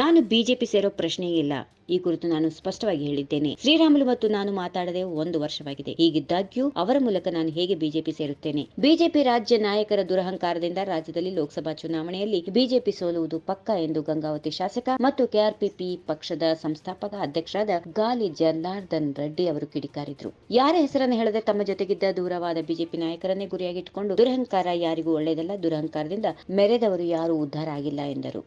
ನಾನು ಬಿಜೆಪಿ ಸೇರೋ ಪ್ರಶ್ನೆಯೇ ಇಲ್ಲ. ಈ ಕುರಿತು ನಾನು ಸ್ಪಷ್ಟವಾಗಿ ಹೇಳಿದ್ದೇನೆ. ಶ್ರೀರಾಮುಲು ಮತ್ತು ನಾನು ಮಾತಾಡದೆ ಒಂದು ವರ್ಷವಾಗಿದೆ. ಹೀಗಿದ್ದಾಗ್ಯೂ ಅವರ ಮೂಲಕ ನಾನು ಹೇಗೆ ಬಿಜೆಪಿ ಸೇರುತ್ತೇನೆ? ಬಿಜೆಪಿ ರಾಜ್ಯ ನಾಯಕರ ದುರಹಂಕಾರದಿಂದ ರಾಜ್ಯದಲ್ಲಿ ಲೋಕಸಭಾ ಚುನಾವಣೆಯಲ್ಲಿ ಬಿಜೆಪಿ ಸೋಲುವುದು ಪಕ್ಕ ಎಂದು ಗಂಗಾವತಿ ಶಾಸಕ ಮತ್ತು ಕೆಆರ್ಪಿಪಿ ಪಕ್ಷದ ಸಂಸ್ಥಾಪಕ ಅಧ್ಯಕ್ಷರಾದ ಗಾಲಿ ಜನಾರ್ದನ್ ರೆಡ್ಡಿ ಅವರು ಕಿಡಿಕಾರಿದ್ರು. ಯಾರ ಹೆಸರನ್ನು ಹೇಳದೆ ತಮ್ಮ ಜೊತೆಗಿದ್ದ ದೂರವಾದ ಬಿಜೆಪಿ ನಾಯಕರನ್ನೇ ಗುರಿಯಾಗಿಟ್ಟುಕೊಂಡು ದುರಹಂಕಾರ ಯಾರಿಗೂ ಒಳ್ಳೆಯದಲ್ಲ, ದುರಹಂಕಾರದಿಂದ ಮೆರೆದವರು ಯಾರೂ ಉದ್ಧಾರ ಆಗಿಲ್ಲ ಎಂದರು.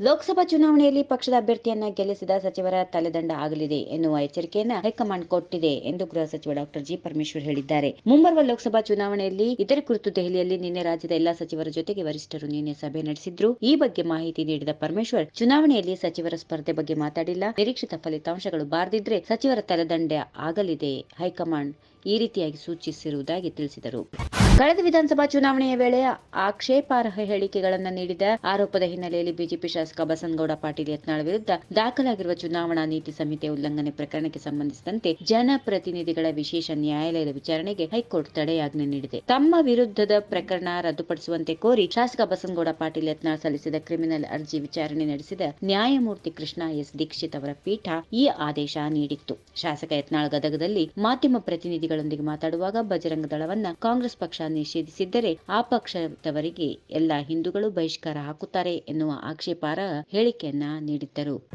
ಲೋಕಸಭಾ ಚುನಾವಣೆಯಲ್ಲಿ ಪಕ್ಷದ ಅಭ್ಯರ್ಥಿಯನ್ನ ಗೆಲ್ಲಿಸಿದ ಸಚಿವರ ತಲೆದಂಡ ಆಗಲಿದೆ ಎನ್ನುವ ಎಚ್ಚರಿಕೆಯನ್ನ ಹೈಕಮಾಂಡ್ ಕೊಟ್ಟಿದೆ ಎಂದು ಗೃಹ ಸಚಿವ ಡಾಕ್ಟರ್ ಜಿ ಪರಮೇಶ್ವರ್ ಹೇಳಿದ್ದಾರೆ. ಮುಂಬರುವ ಲೋಕಸಭಾ ಚುನಾವಣೆಯಲ್ಲಿ ಇದರ ಕುರಿತು ದೆಹಲಿಯಲ್ಲಿ ನಿನ್ನೆ ರಾಜ್ಯದ ಎಲ್ಲಾ ಸಚಿವರ ಜೊತೆಗೆ ವರಿಷ್ಠರು ನಿನ್ನೆ ಸಭೆ ನಡೆಸಿದ್ರು. ಈ ಬಗ್ಗೆ ಮಾಹಿತಿ ನೀಡಿದ ಪರಮೇಶ್ವರ್, ಚುನಾವಣೆಯಲ್ಲಿ ಸಚಿವರ ಸ್ಪರ್ಧೆ ಬಗ್ಗೆ ಮಾತಾಡಿಲ್ಲ. ನಿರೀಕ್ಷಿತ ಫಲಿತಾಂಶಗಳು ಬಾರದಿದ್ರೆ ಸಚಿವರ ತಲೆದಂಡ ಆಗಲಿದೆ ಹೈಕಮಾಂಡ್ ಈ ರೀತಿಯಾಗಿ ಸೂಚಿಸಿರುವುದಾಗಿ ತಿಳಿಸಿದರು. ಕಳೆದ ವಿಧಾನಸಭಾ ಚುನಾವಣೆಯ ವೇಳೆ ಆಕ್ಷೇಪಾರ್ಹ ಹೇಳಿಕೆಗಳನ್ನು ನೀಡಿದ ಆರೋಪದ ಹಿನ್ನೆಲೆಯಲ್ಲಿ ಬಿಜೆಪಿ ಶಾಸಕ ಬಸನಗೌಡ ಪಾಟೀಲ್ ಯತ್ನಾಳ್ ವಿರುದ್ಧ ದಾಖಲಾಗಿರುವ ಚುನಾವಣಾ ನೀತಿ ಸಂಹಿತೆ ಉಲ್ಲಂಘನೆ ಪ್ರಕರಣಕ್ಕೆ ಸಂಬಂಧಿಸಿದಂತೆ ಜನಪ್ರತಿನಿಧಿಗಳ ವಿಶೇಷ ನ್ಯಾಯಾಲಯದ ವಿಚಾರಣೆಗೆ ಹೈಕೋರ್ಟ್ ತಡೆಯಾಜ್ಞೆ ನೀಡಿದೆ. ತಮ್ಮ ವಿರುದ್ಧದ ಪ್ರಕರಣ ರದ್ದುಪಡಿಸುವಂತೆ ಕೋರಿ ಶಾಸಕ ಬಸನಗೌಡ ಪಾಟೀಲ್ ಯತ್ನಾಳ್ ಸಲ್ಲಿಸಿದ ಕ್ರಿಮಿನಲ್ ಅರ್ಜಿ ವಿಚಾರಣೆ ನಡೆಸಿದ ನ್ಯಾಯಮೂರ್ತಿ ಕೃಷ್ಣ ಎಸ್ ದೀಕ್ಷಿತ್ ಅವರ ಪೀಠ ಈ ಆದೇಶ ನೀಡಿತ್ತು. ಶಾಸಕ ಯತ್ನಾಳ್ ಗದಗದಲ್ಲಿ ಮಾಧ್ಯಮ ಪ್ರತಿನಿಧಿಗಳೊಂದಿಗೆ ಮಾತಾಡುವಾಗ ಬಜರಂಗ ದಳವನ್ನ ಕಾಂಗ್ರೆಸ್ ಪಕ್ಷ ನಿಷೇಧಿಸಿದ್ದರೆ ಆ ಪಕ್ಷದವರಿಗೆ ಎಲ್ಲ ಹಿಂದೂಗಳು ಬಹಿಷ್ಕಾರ ಹಾಕುತ್ತಾರೆ ಎನ್ನುವ ಹೇಳಿಕೆಯನ್ನ ನೀಡಿದ್ದರು.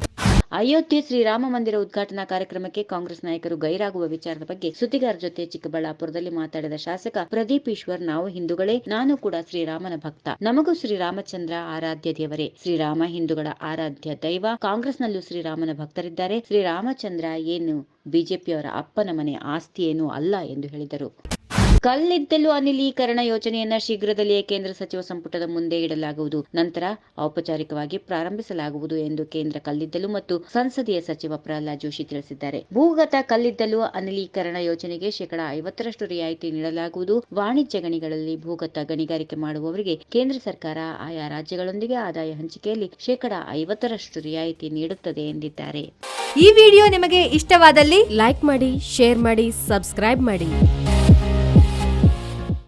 ಅಯೋಧ್ಯೆ ಶ್ರೀರಾಮ ಮಂದಿರ ಉದ್ಘಾಟನಾ ಕಾರ್ಯಕ್ರಮಕ್ಕೆ ಕಾಂಗ್ರೆಸ್ ನಾಯಕರು ಗೈರಾಗುವ ವಿಚಾರದ ಬಗ್ಗೆ ಸುದ್ದಿಗಾರ ಜೊತೆ ಚಿಕ್ಕಬಳ್ಳಾಪುರದಲ್ಲಿ ಮಾತಾಡಿದ ಶಾಸಕ ಪ್ರದೀಪ್ ಈಶ್ವರ್, ನಾವು ಹಿಂದೂಗಳೇ, ನಾನು ಕೂಡ ಶ್ರೀರಾಮನ ಭಕ್ತ. ನಮಗೂ ಶ್ರೀರಾಮಚಂದ್ರ ಆರಾಧ್ಯ ದೇವರೇ. ಶ್ರೀರಾಮ ಹಿಂದೂಗಳ ಆರಾಧ್ಯ ದೈವ. ಕಾಂಗ್ರೆಸ್ನಲ್ಲೂ ಶ್ರೀರಾಮನ ಭಕ್ತರಿದ್ದಾರೆ. ಶ್ರೀರಾಮಚಂದ್ರ ಏನು ಬಿಜೆಪಿಯವರ ಅಪ್ಪನ ಮನೆ ಆಸ್ತಿ ಏನು ಅಲ್ಲ? ಎಂದು ಹೇಳಿದರು. ಕಲ್ಲಿದ್ದಲು ಅನಿಲೀಕರಣ ಯೋಜನೆಯನ್ನ ಶೀಘ್ರದಲ್ಲಿಯೇ ಕೇಂದ್ರ ಸಚಿವ ಸಂಪುಟದ ಮುಂದೆ ಇಡಲಾಗುವುದು. ನಂತರ ಔಪಚಾರಿಕವಾಗಿ ಪ್ರಾರಂಭಿಸಲಾಗುವುದು ಎಂದು ಕೇಂದ್ರ ಕಲ್ಲಿದ್ದಲು ಮತ್ತು ಸಂಸದೀಯ ಸಚಿವ ಪ್ರಹ್ಲಾದ್ ಜೋಶಿ ತಿಳಿಸಿದ್ದಾರೆ. ಭೂಗತ ಕಲ್ಲಿದ್ದಲು ಅನಿಲೀಕರಣ ಯೋಜನೆಗೆ ಶೇಕಡಾ ಐವತ್ತರಷ್ಟು ರಿಯಾಯಿತಿ ನೀಡಲಾಗುವುದು. ವಾಣಿಜ್ಯ ಗಣಿಗಳಲ್ಲಿ ಭೂಗತ ಗಣಿಗಾರಿಕೆ ಮಾಡುವವರಿಗೆ ಕೇಂದ್ರ ಸರ್ಕಾರ ಆಯಾ ರಾಜ್ಯಗಳೊಂದಿಗೆ ಆದಾಯ ಹಂಚಿಕೆಯಲ್ಲಿ ಶೇಕಡಾ ಐವತ್ತರಷ್ಟು ರಿಯಾಯಿತಿ ನೀಡುತ್ತದೆ ಎಂದಿದ್ದಾರೆ. ಈ ವಿಡಿಯೋ ನಿಮಗೆ ಇಷ್ಟವಾದಲ್ಲಿ ಲೈಕ್ ಮಾಡಿ, ಶೇರ್ ಮಾಡಿ, ಸಬ್ಸ್ಕ್ರೈಬ್ ಮಾಡಿ.